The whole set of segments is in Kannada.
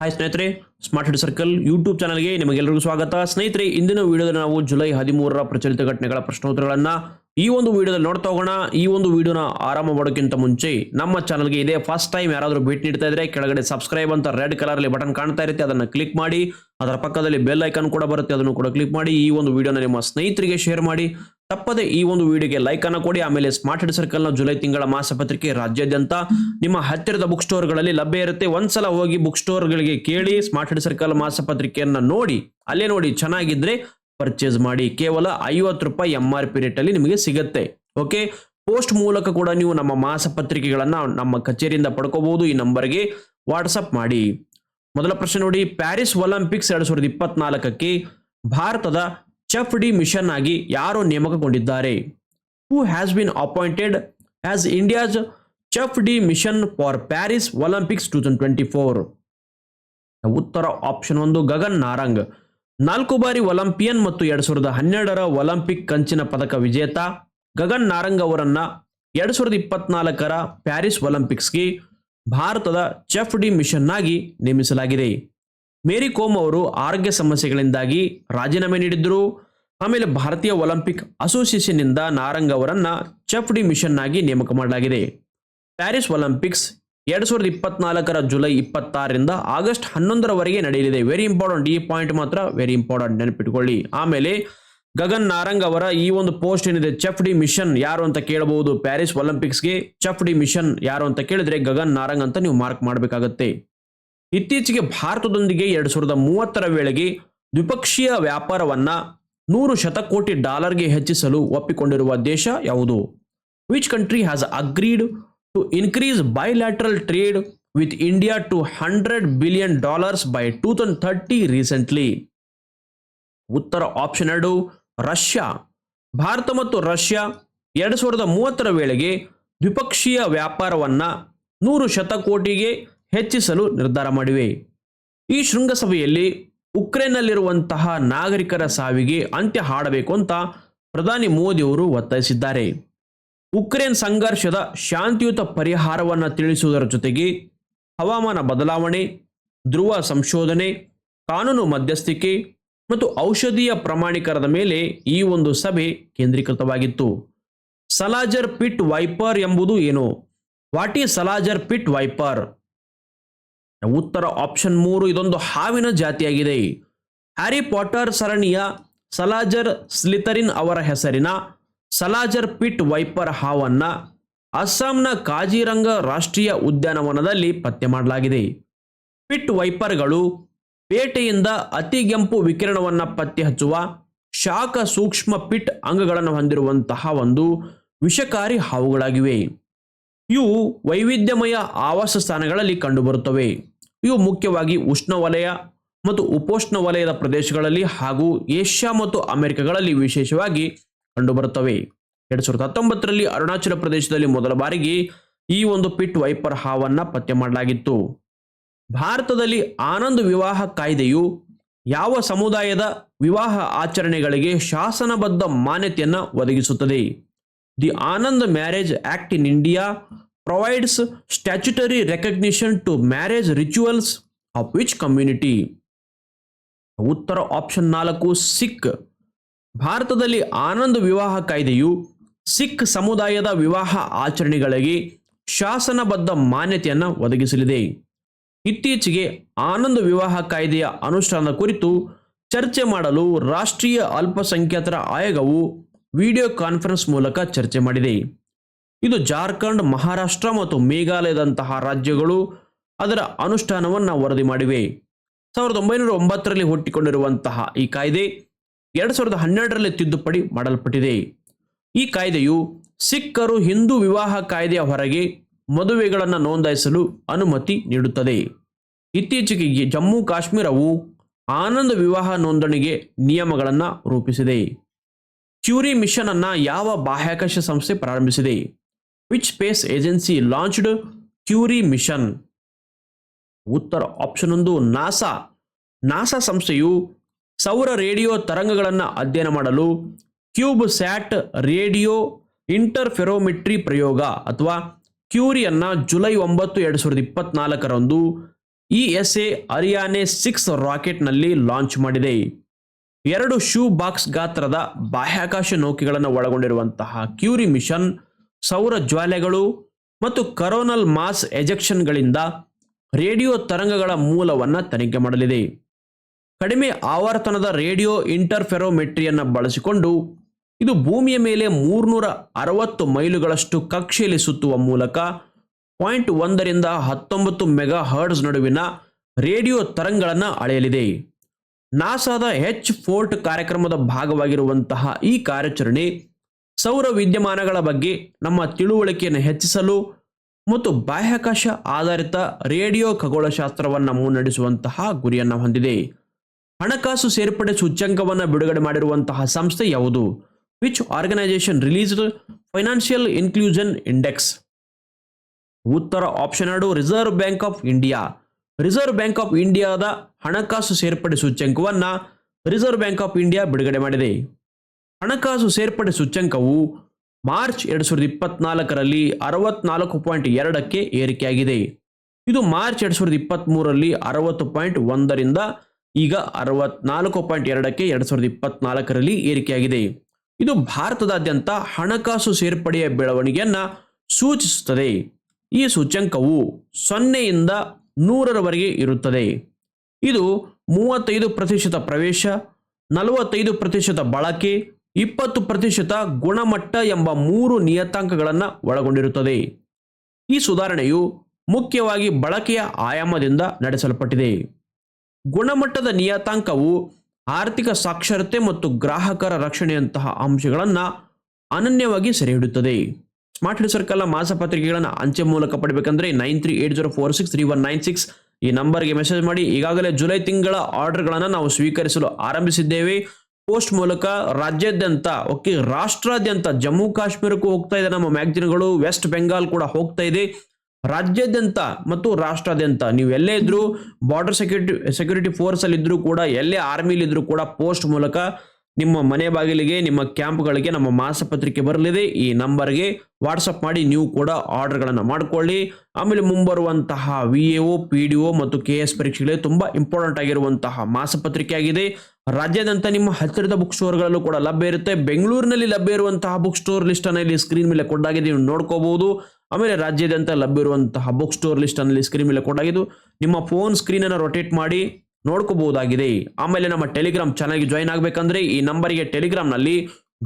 ಹಾಯ್ ಸ್ನೇಹಿತರೆ ಸ್ಮಾರ್ಟ್ ಹಿಡ್ ಸರ್ಕಲ್ ಯೂಟ್ಯೂಬ್ ಚಾನಲ್ಗೆ ನಿಮಗೆಲ್ಲರಿಗೂ ಸ್ವಾಗತ. ಸ್ನೇಹಿತರೆ, ಇಂದಿನ ವಿಡಿಯೋದಲ್ಲಿ ನಾವು ಜುಲೈ ಹದಿಮೂರರ ಪ್ರಚಲಿತ ಘಟನೆಗಳ ಪ್ರಶ್ನೋತ್ತರಗಳನ್ನು ಈ ಒಂದು ವಿಡಿಯೋದಲ್ಲಿ ನೋಡ್ತಾ ಹೋಗೋಣ. ಈ ಒಂದು ವಿಡಿಯೋನ ಆರಾಮ ಮಾಡೋಕ್ಕಿಂತ ಮುಂಚೆ ನಮ್ಮ ಚಾನಲ್ಗೆ ಇದೇ ಫಸ್ಟ್ ಟೈಮ್ ಯಾರಾದರೂ ಭೇಟಿ ನೀಡ್ತಾ ಇದ್ರೆ ಕೆಳಗಡೆ ಸಬ್ಸ್ಕ್ರೈಬ್ ಅಂತ ರೆಡ್ ಕಲರಲ್ಲಿ ಬಟನ್ ಕಾಣ್ತಾ ಇರುತ್ತೆ, ಅದನ್ನು ಕ್ಲಿಕ್ ಮಾಡಿ. ಅದರ ಪಕ್ಕದಲ್ಲಿ ಬೆಲ್ ಐಕನ್ ಕೂಡ ಬರುತ್ತೆ, ಅದನ್ನು ಕೂಡ ಕ್ಲಿಕ್ ಮಾಡಿ. ಈ ಒಂದು ವಿಡಿಯೋನ ನಿಮ್ಮ ಸ್ನೇಹಿತರಿಗೆ ಶೇರ್ ಮಾಡಿ. ತಪ್ಪದೆ ಈ ಒಂದು ವಿಡಿಯೋಗೆ ಲೈಕ್ ಅನ್ನು ಕೊಡಿ. ಆಮೇಲೆ ಸ್ಮಾರ್ಟ್ ಹೆಡ್ ಸರ್ಕಲ್ನ ಜುಲೈ ತಿಂಗಳ ಮಾಸಪತ್ರಿಕೆ ರಾಜ್ಯಾದ್ಯಂತ ನಿಮ್ಮ ಹತ್ತಿರದ ಬುಕ್ ಸ್ಟೋರ್ಗಳಲ್ಲಿ ಲಭ್ಯ ಇರುತ್ತೆ. ಒಂದ್ಸಲ ಹೋಗಿ ಬುಕ್ ಸ್ಟೋರ್ಗಳಿಗೆ ಕೇಳಿ ಸ್ಮಾರ್ಟ್ ಹೆಡ್ ಸರ್ಕಲ್ ಮಾಸಪತ್ರಿಕೆಯನ್ನ ನೋಡಿ. ಅಲ್ಲೇ ನೋಡಿ, ಚೆನ್ನಾಗಿದ್ರೆ ಪರ್ಚೇಸ್ ಮಾಡಿ. ಕೇವಲ ಐವತ್ತು ರೂಪಾಯಿ ಎಂ ಆರ್ ಪಿ ರೇಟ್ ಅಲ್ಲಿ ನಿಮಗೆ ಸಿಗುತ್ತೆ. ಓಕೆ ಪೋಸ್ಟ್ ಮೂಲಕ ಕೂಡ ನೀವು ನಮ್ಮ ಮಾಸಪತ್ರಿಕೆಗಳನ್ನು ನಮ್ಮ ಕಚೇರಿಯಿಂದ ಪಡ್ಕೋಬಹುದು. ಈ ನಂಬರ್ಗೆ ವಾಟ್ಸಪ್ ಮಾಡಿ. ಮೊದಲ ಪ್ರಶ್ನೆ ನೋಡಿ. ಪ್ಯಾರಿಸ್ ಒಲಿಂಪಿಕ್ಸ್ ಎರಡ್ ಸಾವಿರದ ಇಪ್ಪತ್ನಾಲ್ಕಕ್ಕೆ ಭಾರತದ ಚೆಫ್ ಡಿ ಮಿಷನ್ ಆಗಿ ಯಾರು ನೇಮಕಗೊಂಡಿದ್ದಾರೆ. Who has been appointed as India's chef de mission for Paris Olympics two thousand twenty four ಉತ್ತರ ಆಪ್ಷನ್ ಒಂದು, ಗಗನ್ ನಾರಂಗ್. ನಾಲ್ಕು ಬಾರಿ ಒಲಿಂಪಿಯನ್ ಮತ್ತು ಎರಡ್ ಸಾವಿರದ ಹನ್ನೆರಡರ ಒಲಿಂಪಿಕ್ ಕಂಚಿನ ಪದಕ ವಿಜೇತ. ಗಗನ್ ನಾರಂಗ್ ಅವರನ್ನ ಎರಡ್ ಸಾವಿರದ ಇಪ್ಪತ್ನಾಲ್ಕರ ಪ್ಯಾರಿಸ್ ಒಲಿಂಪಿಕ್ಸ್ಗೆ ಭಾರತದ ಚೆಫ್ ಡಿ ಮಿಷನ್ ಆಗಿ ನೇಮಿಸಲಾಗಿದೆ. ಮೇರಿ ಕೋಮ್ ಅವರು ಆರೋಗ್ಯ ಸಮಸ್ಯೆಗಳಿಂದಾಗಿ ರಾಜೀನಾಮೆ ನೀಡಿದ್ರು. ಆಮೇಲೆ ಭಾರತೀಯ ಒಲಿಂಪಿಕ್ ಅಸೋಸಿಯೇಷನ್ ಇಂದ ನಾರಂಗ್ ಅವರನ್ನ ಚೆಫ್ ಡಿ ಮಿಷನ್ ಆಗಿ ನೇಮಕ ಮಾಡಲಾಗಿದೆ. ಪ್ಯಾರಿಸ್ ಒಲಿಂಪಿಕ್ಸ್ ಎರಡ್ ಸಾವಿರದ ಇಪ್ಪತ್ನಾಲ್ಕರ ಜುಲೈ ಇಪ್ಪತ್ತಾರರಿಂದ ಆಗಸ್ಟ್ ಹನ್ನೊಂದರವರೆಗೆ ನಡೆಯಲಿದೆ. ವೆರಿ ಇಂಪಾರ್ಟೆಂಟ್ ಈ ಪಾಯಿಂಟ್ ಮಾತ್ರ ವೆರಿ ಇಂಪಾರ್ಟೆಂಟ್ ನೆನಪಿಟ್ಕೊಳ್ಳಿ. ಆಮೇಲೆ ಗಗನ್ ನಾರಂಗ್ ಅವರ ಈ ಒಂದು ಪೋಸ್ಟ್ ಏನಿದೆ ಚೆಫ್ ಡಿ ಮಿಷನ್ ಯಾರು ಅಂತ ಕೇಳಬಹುದು. ಪ್ಯಾರಿಸ್ ಒಲಿಂಪಿಕ್ಸ್ಗೆ ಚೆಫ್ ಡಿ ಮಿಷನ್ ಯಾರು ಅಂತ ಕೇಳಿದ್ರೆ ಗಗನ್ ನಾರಂಗ್ ಅಂತ ನೀವು ಮಾರ್ಕ್ ಮಾಡಬೇಕಾಗತ್ತೆ. ಇತ್ತೀಚೆಗೆ ಭಾರತದೊಂದಿಗೆ ಎರಡು ಸಾವಿರದ ಮೂವತ್ತರ ವೇಳೆಗೆ ದ್ವಿಪಕ್ಷೀಯ ವ್ಯಾಪಾರವನ್ನು ನೂರು ಶತಕೋಟಿ ಡಾಲರ್ಗೆ ಹೆಚ್ಚಿಸಲು ಒಪ್ಪಿಕೊಂಡಿರುವ ದೇಶ ಯಾವುದು? Which country has agreed to increase bilateral trade with India to hundred billion dollars by two thousand thirty recently ಉತ್ತರ ಆಪ್ಷನ್ ಎರಡು, ರಷ್ಯಾ. ಭಾರತ ಮತ್ತು ರಷ್ಯಾ ಎರಡು ಸಾವಿರದ ಮೂವತ್ತರ ವೇಳೆಗೆ ದ್ವಿಪಕ್ಷೀಯ ವ್ಯಾಪಾರವನ್ನು ನೂರು ಶತಕೋಟಿಗೆ ಹೆಚ್ಚಿಸಲು ನಿರ್ಧಾರ ಮಾಡಿವೆ. ಈ ಶೃಂಗಸಭೆಯಲ್ಲಿ ಉಕ್ರೇನ್ನಲ್ಲಿರುವಂತಹ ನಾಗರಿಕರ ಸಾವಿಗೆ ಅಂತ್ಯ ಹಾಡಬೇಕು ಅಂತ ಪ್ರಧಾನಿ ಮೋದಿಯವರು ಒತ್ತಾಯಿಸಿದ್ದಾರೆ. ಉಕ್ರೇನ್ ಸಂಘರ್ಷದ ಶಾಂತಿಯುತ ಪರಿಹಾರವನ್ನು ತಿಳಿಸುವುದರ ಜೊತೆಗೆ ಹವಾಮಾನ ಬದಲಾವಣೆ, ಧ್ರುವ ಸಂಶೋಧನೆ, ಕಾನೂನು ಮಧ್ಯಸ್ಥಿಕೆ ಮತ್ತು ಔಷಧೀಯ ಪ್ರಮಾಣೀಕರಣದ ಮೇಲೆ ಈ ಒಂದು ಸಭೆ ಕೇಂದ್ರೀಕೃತವಾಗಿತ್ತು. ಸಲಾಜರ್ ಪಿಟ್ ವೈಪರ್ ಎಂಬುದು ಏನು? What is Salazar pit viper? ಉತ್ತರ ಆಪ್ಷನ್ ಮೂರು ಇದೊಂದು ಹಾವಿನ ಜಾತಿಯಾಗಿದೆ. ಹ್ಯಾರಿ ಪಾಟರ್ ಸರಣಿಯ ಸಲಾಜರ್ ಸ್ಲಿತರಿನ್ ಅವರ ಹೆಸರಿನ ಸಲಾಜರ್ ಪಿಟ್ ವೈಪರ್ ಹಾವನ್ನ ಅಸ್ಸಾಂನ ಕಾಜಿರಂಗ ರಾಷ್ಟ್ರೀಯ ಉದ್ಯಾನವನದಲ್ಲಿ ಪತ್ತೆ ಮಾಡಲಾಗಿದೆ. ಪಿಟ್ ವೈಪರ್ಗಳು ಪೇಟೆಯಿಂದ ಅತಿಗೆಂಪು ವಿಕಿರಣವನ್ನು ಪತ್ತೆ ಹಚ್ಚುವ ಶಾಖ ಸೂಕ್ಷ್ಮ ಪಿಟ್ ಅಂಗಗಳನ್ನು ಹೊಂದಿರುವಂತಹ ಒಂದು ವಿಷಕಾರಿ ಹಾವುಗಳಾಗಿವೆ. ಇವು ವೈವಿಧ್ಯಮಯ ಆವಾಸ ಸ್ಥಾನಗಳಲ್ಲಿ ಕಂಡುಬರುತ್ತವೆ. ಇವು ಮುಖ್ಯವಾಗಿ ಉಷ್ಣವಲಯ ಮತ್ತು ಉಪೋಷ್ಣ ವಲಯದ ಪ್ರದೇಶಗಳಲ್ಲಿ ಹಾಗೂ ಏಷ್ಯಾ ಮತ್ತು ಅಮೆರಿಕಗಳಲ್ಲಿ ವಿಶೇಷವಾಗಿ ಕಂಡುಬರುತ್ತವೆ. ಎರಡ್ ಸಾವಿರದ ಹತ್ತೊಂಬತ್ತರಲ್ಲಿ ಅರುಣಾಚಲ ಪ್ರದೇಶದಲ್ಲಿ ಮೊದಲ ಬಾರಿಗೆ ಈ ಒಂದು ಪಿಟ್ ವೈಪರ್ ಹಾವನ್ನ ಪತ್ತೆ ಮಾಡಲಾಗಿತ್ತು. ಭಾರತದಲ್ಲಿ ಆನಂದ್ ವಿವಾಹ ಕಾಯ್ದೆಯು ಯಾವ ಸಮುದಾಯದ ವಿವಾಹ ಆಚರಣೆಗಳಿಗೆ ಶಾಸನಬದ್ಧ ಮಾನ್ಯತೆಯನ್ನು ಒದಗಿಸುತ್ತದೆ? The Anand marriage act in India provides statutory recognition to marriage rituals of which community ಉತ್ತರ ಆಪ್ಷನ್ ನಾಲ್ಕು ಸಿಖ್ ಭಾರತದಲ್ಲಿ ಆನಂದ್ ವಿವಾಹ ಕಾಯ್ದೆಯು ಸಿಖ್ ಸಮುದಾಯದ ವಿವಾಹ ಆಚರಣೆಗಳಿಗೆ ಶಾಸನಬದ್ಧ ಮಾನ್ಯತೆಯನ್ನು ಒದಗಿಸಲಿದೆ. ಇತ್ತೀಚೆಗೆ ಆನಂದ್ ವಿವಾಹ ಕಾಯ್ದೆಯ ಅನುಷ್ಠಾನ ಕುರಿತು ಚರ್ಚೆ ಮಾಡಲು ರಾಷ್ಟ್ರೀಯ ಅಲ್ಪಸಂಖ್ಯಾತರ ಆಯೋಗವು ವಿಡಿಯೋ ಕಾನ್ಫರೆನ್ಸ್ ಮೂಲಕ ಚರ್ಚೆ ಮಾಡಿದೆ. ಇದು ಜಾರ್ಖಂಡ್, ಮಹಾರಾಷ್ಟ್ರ ಮತ್ತು ಮೇಘಾಲಯದಂತಹ ರಾಜ್ಯಗಳು ಅದರ ಅನುಷ್ಠಾನವನ್ನು ವರದಿ ಮಾಡಿವೆ. ಸಾವಿರದ ಒಂಬೈನೂರ ಒಂಬತ್ತರಲ್ಲಿ ಹುಟ್ಟಿಕೊಂಡಿರುವಂತಹ ಈ ಕಾಯ್ದೆ ಎರಡು ಸಾವಿರದ ಹನ್ನೆರಡರಲ್ಲಿ ತಿದ್ದುಪಡಿ ಮಾಡಲ್ಪಟ್ಟಿದೆ. ಈ ಕಾಯ್ದೆಯು ಸಿಖ್ಖರು ಹಿಂದೂ ವಿವಾಹ ಕಾಯ್ದೆಯ ಹೊರಗೆ ಮದುವೆಗಳನ್ನು ನೋಂದಾಯಿಸಲು ಅನುಮತಿ ನೀಡುತ್ತದೆ. ಇತ್ತೀಚೆಗೆ ಜಮ್ಮು ಕಾಶ್ಮೀರವು ಆನಂದ ವಿವಾಹ ನೋಂದಣಿಗೆ ನಿಯಮಗಳನ್ನು ರೂಪಿಸಿದೆ. ಕ್ಯೂರಿ ಮಿಷನ್ ಅನ್ನ ಯಾವ ಬಾಹ್ಯಾಕಾಶ ಸಂಸ್ಥೆ ಪ್ರಾರಂಭಿಸಿದೆ? Which space agency launched Curie mission? ಉತ್ತರ ಆಪ್ಷನ್ ಒಂದು, ನಾಸಾ. ನಾಸಾ ಸಂಸ್ಥೆಯು ಸೌರ ರೇಡಿಯೋ ತರಂಗಗಳನ್ನು ಅಧ್ಯಯನ ಮಾಡಲು ಕ್ಯೂಬ್ ಸ್ಯಾಟ್ ರೇಡಿಯೋ ಇಂಟರ್ಫೆರೋಮೆಟ್ರಿ ಪ್ರಯೋಗ ಅಥವಾ ಕ್ಯೂರಿಯನ್ನ ಜುಲೈ ಒಂಬತ್ತು, ಎರಡು ಸಾವಿರದ ಇಪ್ಪತ್ನಾಲ್ಕರಂದು E S A Ariane six ರಾಕೆಟ್ನಲ್ಲಿ launch ಮಾಡಿದೆ. ಎರಡು ಶೂ ಬಾಕ್ಸ್ ಗಾತ್ರದ ಬಾಹ್ಯಾಕಾಶ ನೌಕೆಗಳನ್ನು ಒಳಗೊಂಡಿರುವಂತಹ ಕ್ಯೂರಿ ಮಿಷನ್, ಸೌರ ಜ್ವಾಲೆಗಳು ಮತ್ತು ಕರೋನಲ್ ಮಾಸ್ ಎಜೆಕ್ಷನ್ಗಳಿಂದ ರೇಡಿಯೋ ತರಂಗಗಳ ಮೂಲವನ್ನು ತನಿಖೆ ಮಾಡಲಿದೆ. ಕಡಿಮೆ ಆವರ್ತನದ ರೇಡಿಯೋ ಇಂಟರ್ಫೆರೋಮೆಟ್ರಿಯನ್ನು ಬಳಸಿಕೊಂಡು ಇದು ಭೂಮಿಯ ಮೇಲೆ ಮೂರ್ನೂರ ಅರವತ್ತು ಮೈಲುಗಳಷ್ಟು ಕಕ್ಷೆಯಲ್ಲಿ ಸುತ್ತುವ ಮೂಲಕ ಪಾಯಿಂಟ್ ಒಂದರಿಂದ ಹತ್ತೊಂಬತ್ತು ಮೆಗಾ ಹರ್ಡ್ಸ್ ನಡುವಿನ ರೇಡಿಯೋ ತರಂಗಗಳನ್ನು ಅಳೆಯಲಿದೆ. ನಾಸಾದ ಹೆಚ್ ಫೋರ್ಟ್ ಕಾರ್ಯಕ್ರಮದ ಭಾಗವಾಗಿರುವಂತಹ ಈ ಕಾರ್ಯಾಚರಣೆ ಸೌರ ವಿದ್ಯಮಾನಗಳ ಬಗ್ಗೆ ನಮ್ಮ ತಿಳುವಳಿಕೆಯನ್ನು ಹೆಚ್ಚಿಸಲು ಮತ್ತು ಬಾಹ್ಯಾಕಾಶ ಆಧಾರಿತ ರೇಡಿಯೋ ಖಗೋಳಶಾಸ್ತ್ರವನ್ನು ಮುನ್ನಡೆಸುವಂತಹ ಗುರಿಯನ್ನು ಹೊಂದಿದೆ. ಹಣಕಾಸು ಸೇರ್ಪಡೆ ಸೂಚ್ಯಂಕವನ್ನು ಬಿಡುಗಡೆ ಮಾಡಿರುವಂತಹ ಸಂಸ್ಥೆ ಯಾವುದು? Which organisation released financial inclusion index ಉತ್ತರ ಆಪ್ಷನ್ ಎರಡು Reserve Bank of India Reserve Bank of ಇಂಡಿಯಾದ ಹಣಕಾಸು ಸೇರ್ಪಡೆ ಸೂಚ್ಯಂಕವನ್ನು ರಿಸರ್ವ್ ಬ್ಯಾಂಕ್ ಆಫ್ ಇಂಡಿಯಾ ಬಿಡುಗಡೆ ಮಾಡಿದೆ. ಹಣಕಾಸು ಸೇರ್ಪಡೆ ಸೂಚ್ಯಂಕವು ಮಾರ್ಚ್ ಎರಡು ಸಾವಿರದ ಇಪ್ಪತ್ನಾಲ್ಕರಲ್ಲಿ ಅರವತ್ನಾಲ್ಕು ಪಾಯಿಂಟ್ ಎರಡಕ್ಕೆ ಏರಿಕೆಯಾಗಿದೆ. ಇದು ಮಾರ್ಚ್ ಎರಡು ಸಾವಿರದ ಇಪ್ಪತ್ತ್ಮೂರರಲ್ಲಿ ಅರವತ್ತು ಪಾಯಿಂಟ್ ಒಂದರಿಂದ ಈಗ ಅರವತ್ನಾಲ್ಕು ಪಾಯಿಂಟ್ ಎರಡಕ್ಕೆ ಎರಡು ಸಾವಿರದ ಇಪ್ಪತ್ನಾಲ್ಕರಲ್ಲಿ ಏರಿಕೆಯಾಗಿದೆ. ಇದು ಭಾರತದಾದ್ಯಂತ ಹಣಕಾಸು ಸೇರ್ಪಡೆಯ ಬೆಳವಣಿಗೆಯನ್ನು ಸೂಚಿಸುತ್ತದೆ. ಈ ಸೂಚ್ಯಂಕವು ಸೊನ್ನೆಯಿಂದ ನೂರರವರೆಗೆ ಇರುತ್ತದೆ. ಇದು ಮೂವತ್ತೈದು ಪ್ರತಿಶತ ಪ್ರವೇಶ, ನಲವತ್ತೈದು ಪ್ರತಿಶತ ಬಳಕೆ, ಇಪ್ಪತ್ತು ಪ್ರತಿಶತ ಗುಣಮಟ್ಟ ಎಂಬ ಮೂರು ನಿಯತಾಂಕಗಳನ್ನು ಒಳಗೊಂಡಿರುತ್ತದೆ. ಈ ಸುಧಾರಣೆಯು ಮುಖ್ಯವಾಗಿ ಬಳಕೆಯ ಆಯಾಮದಿಂದ ನಡೆಸಲ್ಪಟ್ಟಿದೆ. ಗುಣಮಟ್ಟದ ನಿಯತಾಂಕವು ಆರ್ಥಿಕ ಸಾಕ್ಷರತೆ ಮತ್ತು ಗ್ರಾಹಕರ ರಕ್ಷಣೆಯಂತಹ ಅಂಶಗಳನ್ನು ಅನನ್ಯವಾಗಿ ಸೆರೆಹಿಡುತ್ತದೆ ಸ್ಮಾರ್ಟ್ ಹಿಡ್ ಸರ್ಕಲ್ನ ಮಾಸಪತ್ರಿಕೆಗಳನ್ನು ಅಂಚೆ ಮೂಲಕ ಪಡಿಬೇಕಂದ್ರೆ nine three eight zero four six three one nine six ಈ ನಂಬರ್ಗೆ ಮೆಸೇಜ್ ಮಾಡಿ. ಈಗಾಗಲೇ ಜುಲೈ ತಿಂಗಳ ಆರ್ಡರ್ಗಳನ್ನು ನಾವು ಸ್ವೀಕರಿಸಲು ಆರಂಭಿಸಿದ್ದೇವೆ. ಪೋಸ್ಟ್ ಮೂಲಕ ರಾಜ್ಯಾದ್ಯಂತ, ಓಕೆ, ರಾಷ್ಟ್ರಾದ್ಯಂತ, ಜಮ್ಮು ಕಾಶ್ಮೀರಕ್ಕೂ ಹೋಗ್ತಾ ಇದೆ ನಮ್ಮ ಮ್ಯಾಗ್ಜಿನ್ಗಳು. ವೆಸ್ಟ್ ಬೆಂಗಾಲ್ ಕೂಡ ಹೋಗ್ತಾ ಇದೆ. ರಾಜ್ಯಾದ್ಯಂತ ಮತ್ತು ರಾಷ್ಟ್ರಾದ್ಯಂತ ನೀವು ಎಲ್ಲೇ ಇದ್ರೂ ಬಾರ್ಡರ್ ಸೆಕ್ಯೂರಿಟಿ ಸೆಕ್ಯೂರಿಟಿ ಫೋರ್ಸ್ ಅಲ್ಲಿ ಇದ್ರೂ ಕೂಡ, ಎಲ್ಲೇ ಆರ್ಮಿಲಿ ಇದ್ರೂ ಕೂಡ ಪೋಸ್ಟ್ ಮೂಲಕ ನಿಮ್ಮ ಮನೆ ಬಾಗಿಲಿಗೆ, ನಿಮ್ಮ ಕ್ಯಾಂಪ್ಗಳಿಗೆ, ನಮ್ಮ ಮಾಸಪತ್ರಿಕೆ ಬರಲಿದೆ. ಈ ನಂಬರ್ಗೆ ವಾಟ್ಸಪ್ ಮಾಡಿ ನೀವು ಕೂಡ ಆರ್ಡರ್ಗಳನ್ನು ಮಾಡಿಕೊಳ್ಳಿ. ಆಮೇಲೆ ಮುಂಬರುವಂತಹ V A O P D O ಮತ್ತು ಕೆ ಎಸ್ ಪರೀಕ್ಷೆಗಳಿಗೆ ತುಂಬ ಇಂಪಾರ್ಟೆಂಟ್ ಆಗಿರುವಂತಹ ಮಾಸಪತ್ರಿಕೆ ಆಗಿದೆ. ರಾಜ್ಯಾದ್ಯಂತ ನಿಮ್ಮ ಹತ್ತಿರದ ಬುಕ್ ಸ್ಟೋರ್ಗಳಲ್ಲೂ ಕೂಡ ಲಭ್ಯ ಇರುತ್ತೆ. ಬೆಂಗಳೂರಿನಲ್ಲಿ ಲಭ್ಯ ಇರುವಂತಹ ಬುಕ್ ಸ್ಟೋರ್ ಲಿಸ್ಟ್ ಅನ್ನು ಇಲ್ಲಿ ಸ್ಕ್ರೀನ್ ಮೇಲೆ ಕೊಡಾಗಿದೆ ನೀವು ನೋಡ್ಕೋಬಹುದು. ಆಮೇಲೆ ರಾಜ್ಯಾದ್ಯಂತ ಲಭ್ಯ ಇರುವಂತಹ ಬುಕ್ ಸ್ಟೋರ್ ಲಿಸ್ಟ್ ಅನ್ನು ಸ್ಕ್ರೀನ್ ಮೇಲೆ ಕೊಡಾಗಿದ್ದು ನಿಮ್ಮ ಫೋನ್ ಸ್ಕ್ರೀನ್ ಅನ್ನು ರೊಟೇಟ್ ಮಾಡಿ. ನೋಡ್ಕೋಬಹುದಾಗಿದೆ. ಆಮೇಲೆ ನಮ್ಮ ಟೆಲಿಗ್ರಾಮ್ ಚಾನಲ್ಗೆ ಜಾಯಿನ್ ಆಗಬೇಕಂದ್ರೆ ಈ ನಂಬರಿಗೆ ಟೆಲಿಗ್ರಾಮ್ನಲ್ಲಿ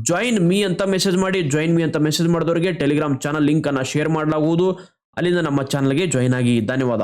ಜಾಯಿನ್ ಮೀ ಅಂತ ಮೆಸೇಜ್ ಮಾಡಿ ಜಾಯಿನ್ ಮೀ ಅಂತ ಮೆಸೇಜ್ ಮಾಡಿದವರಿಗೆ ಟೆಲಿಗ್ರಾಮ್ ಚಾನಲ್ ಲಿಂಕ್ ಅನ್ನು ಶೇರ್ ಮಾಡಲಾಗುವುದು. ಅಲ್ಲಿಂದ ನಮ್ಮ ಚಾನಲ್ಗೆ ಜಾಯಿನ್ ಆಗಿ. ಧನ್ಯವಾದ.